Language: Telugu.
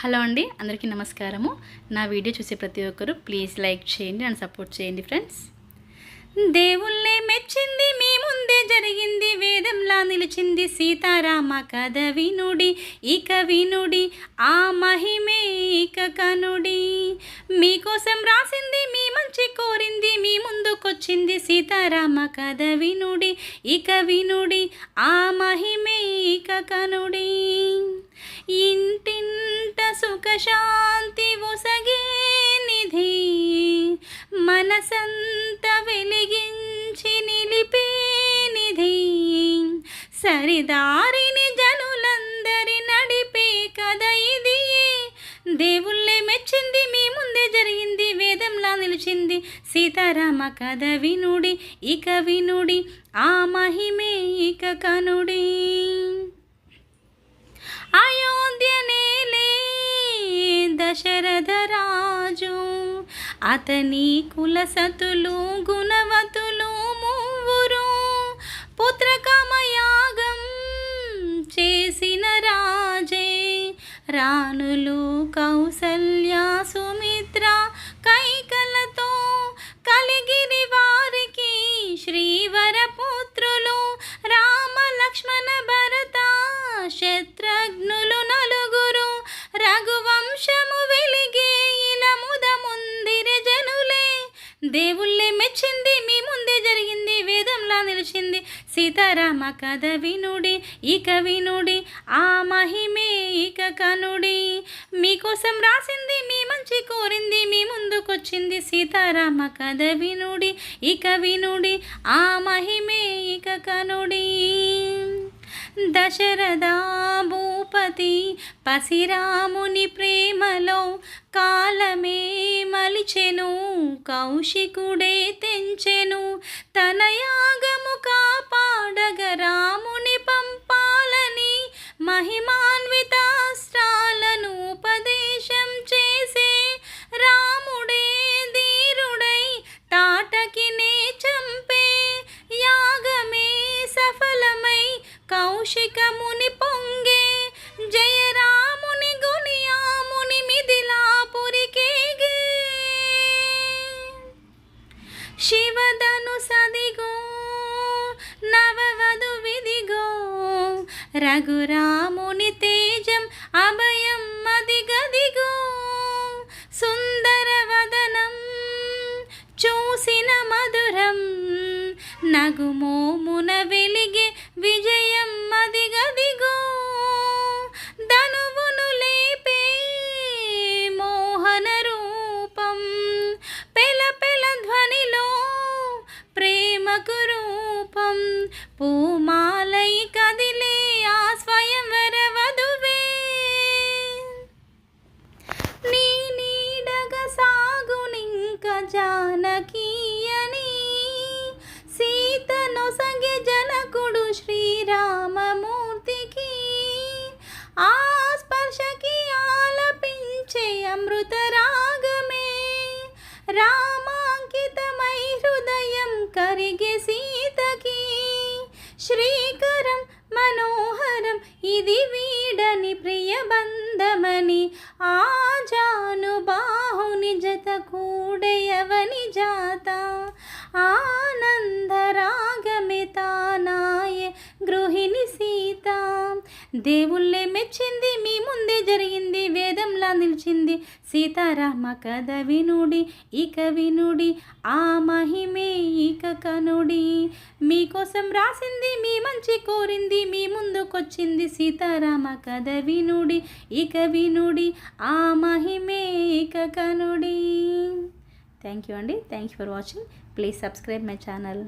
హలో అండి అందరికీ నమస్కారము. నా వీడియో చూసే ప్రతి ఒక్కరు ప్లీజ్ లైక్ చేయండి అండ్ సపోర్ట్ చేయండి ఫ్రెండ్స్. దేవుళ్ళే మెచ్చింది మీ ముందే జరిగింది వేదంలా నిలిచింది సీతారామ కథ వినుడి ఇక వినుడి ఆ మహిమే ఇక కనుడి. మీకోసం రాసింది మీ మంచి కోరింది మీ ముందుకొచ్చింది సీతారామ కథ వినుడి ఇక వినుడి ఆ మహిమే ఇక కనుడి. ఇంటింట సుఖశాంతి ఒసగే నిధి. మనసంత వెలిగించి నిలిపే నిధి. సరిదారిని జనులందరి నడిపే కథ ఇది. దేవుళ్ళే మెచ్చింది మీ ముందే జరిగింది వేదంలా నిలిచింది. సీతారామ కథ వినుడి ఇక వినుడి ఆ మహిమే ఇక కనుడి. దశరథరాజు అతని కులసతులు గుణవతులు మూవురు పుత్రకమయాగం చేసిన రాజే. రాణులు కౌసల్యాసుమి వేదంలా సీతారామ కథ వినుడి ఇక వినుడి ఆ మహిమే ఇక కనుడి. మీకోసం రాసింది మీ మంచి కోరింది మీ ముందుకొచ్చింది సీతారామ కథ వినుడి ఇక వినుడి ఆ మహిమే ఇక కనుడి. దశరథ భూపతి పసిరాముని ప్రేమలో కాలమే మలిచెను కౌశికుడే తెంచెను. తన యాగము కాపాడగ శివదను సదిగో నవవధు విధిగో రఘురాముని తేజం అభయం మదిగదిగో సుందర వదనం చూసిన మధురం నగుమోమున పూమాలై కదిలే ఆ స్వయంవర వధువే నీ నీడగ సాగునింక జానకీయని. సీతను సగే జనకుడు శ్రీరామమూర్తికి. ఆ స్పర్శకి ఆలపించే అమృతరాగమే. రా ఇది వీడని ప్రియ బంధమని ఆ జానుబాహుని జత కూడయవని జాత. ఆనందరాగమే తానాయ గృహిణి సీత. దేవుళ్ళే మెచ్చింది మీ ముందే జరిగింది వేదంలా నిలిచింది. సీతారామ కథ వినుడి ఇక వినుడి ఆ మహిమే కనుడి. మీకోసం రాసింది మీ మంచి కోరింది మీ ముందుకొచ్చింది సీతారామ కథ వినుడి ఇక వినుడి ఆ మహిమే ఇక కనుడి. థ్యాంక్ యూ అండి. Thank you for watching please subscribe my channel